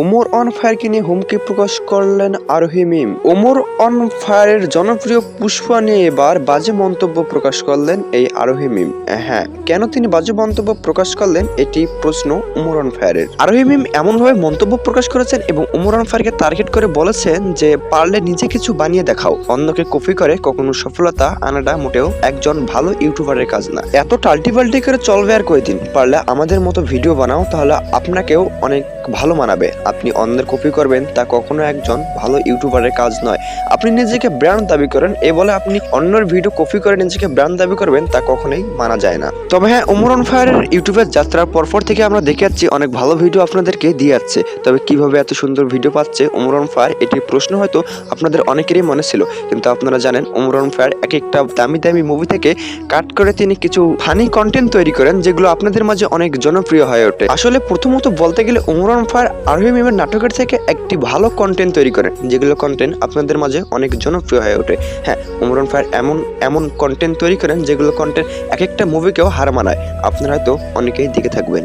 Omar on ফায়ারকে নিয়ে হুমকি প্রকাশ করলেন আরোহী মিম। ওমর অন ফায়ারের জনপ্রিয় পুষ্পা নিয়ে এবার বাজে মন্তব্য প্রকাশ করলেন এই আরোহী মিম। হ্যাঁ কেন তিনি বাজে মন্তব্য প্রকাশ করলেন এটি প্রশ্ন ওমর অন ফায়ারের। আরোহী মিম এমনভাবে মন্তব্য প্রকাশ করেছেন এবং ওমর অন ফায়ারকে টার্গেট করে বলেছেন যে, পারলে নিজে কিছু বানিয়ে দেখাও। অন্যকে কপি করে কখনো সফলতা আনাটা মোটেও একজন ভালো ইউটিউবারের কাজ না। এত টাল্টি পাল্টি করে চলবে আর কয়দিন? পারলে আমাদের মতো ভিডিও বানাও, তাহলে আপনাকেও অনেক ভালো মানাবে। আপনি অন্যের কপি করবেন, তা কখনো একজন ভালো ইউটিউবারের কাজ নয়। আপনি নিজেকে ব্র্যান্ড দাবি করেন, এ বলে আপনি অন্যের ভিডিও কপি করে নিজেকে ব্র্যান্ড দাবি করবেন, তা কখনোই মানা যায় না। তবে হ্যাঁ ওমরন ফায়ারের ইউটিউবের যাত্রার পরপর থেকে আমরা দেখে যাচ্ছি, অনেক ভালো ভিডিও আপনাদেরকে দিয়ে যাচ্ছে। তবে কীভাবে এত সুন্দর ভিডিও পাচ্ছে ওমরন ফায়ার, এটি প্রশ্ন হয়তো আপনাদের অনেকেরই মনে ছিল। কিন্তু আপনারা জানেন ওমরন ফায়ার এক একটা দামি দামি মুভি থেকে কাট করে তিনি কিছু ফানি কন্টেন্ট তৈরি করেন, যেগুলো আপনাদের মাঝে অনেক জনপ্রিয় হয়ে ওঠে। আসলে প্রথমত বলতে গেলে ওমরন ফায়ার আরোহী মিমের নাটকের থেকে একটি ভালো কন্টেন্ট তৈরি করেন যেগুলো কন্টেন্ট আপনাদের মাঝে অনেক জনপ্রিয় হয়ে ওঠে। হ্যাঁ উমরন ফায়ার এমন এমন কন্টেন্ট তৈরি করেন যেগুলো কন্টেন্ট এক একটা মুভিকেও হার মানায়। আপনারা হয়তো অনেকেই দিকে থাকবেন।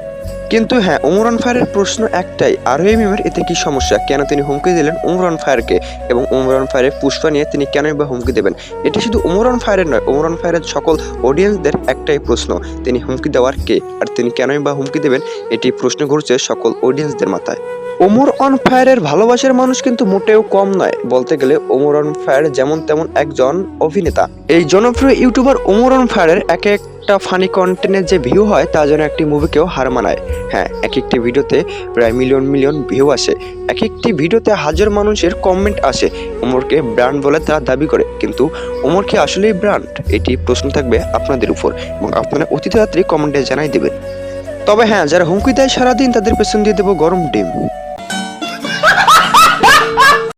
কিন্তু হ্যাঁ ওমরান ফায়ারের প্রশ্ন একটাই আরোহী মিমের এতে কি সমস্যা? কেন তিনি হুমকি দিলেন ওমরান ফায়ারকে? এবং ওমরান ফায়ারের পুষ্পা নিয়ে তিনি কেনই বা হুমকি দেবেন? এটি শুধু ওমরান ফায়ারের নয় ওমরান ফায়ারের সকল অডিয়েন্সদের একটাই প্রশ্ন, তিনি হুমকি দেওয়ার কে? আর তিনি কেনই বা হুমকি দেবেন? এটি প্রশ্ন ঘুরছে সকল অডিয়েন্সদের মাথায়। ওমর অন ফায়ারের ভালোবাসার মানুষ কিন্তু মোটেও কম নয়। বলতে গেলে ওমর অন ফায়ার যেমন তেমন একজন অভিনেতা। এই জনপ্রিয় ইউটিউবার ওমর অন ফায়ারের এক একটা ফানি কন্টেন্টের যে ভিউ হয়, তা যেন একটি মুভিকেও হার মানায়। হ্যাঁ এক একটি ভিডিওতে প্রায় মিলিয়ন মিলিয়ন ভিউ আসে। এক একটি ভিডিওতে হাজার মানুষের কমেন্ট আসে। ওমরকে ব্র্যান্ড বলে তারা দাবি করে। কিন্তু ওমর কি আসলেই ব্র্যান্ড এটি প্রশ্ন থাকবে আপনাদের উপর এবং আপনারা অতি কমেন্টে জানাই দেবেন। তবে হ্যাঁ যারা হুমকি দেয় সারাদিন তাদের পেছন দিয়ে দেবো গরম ডিম।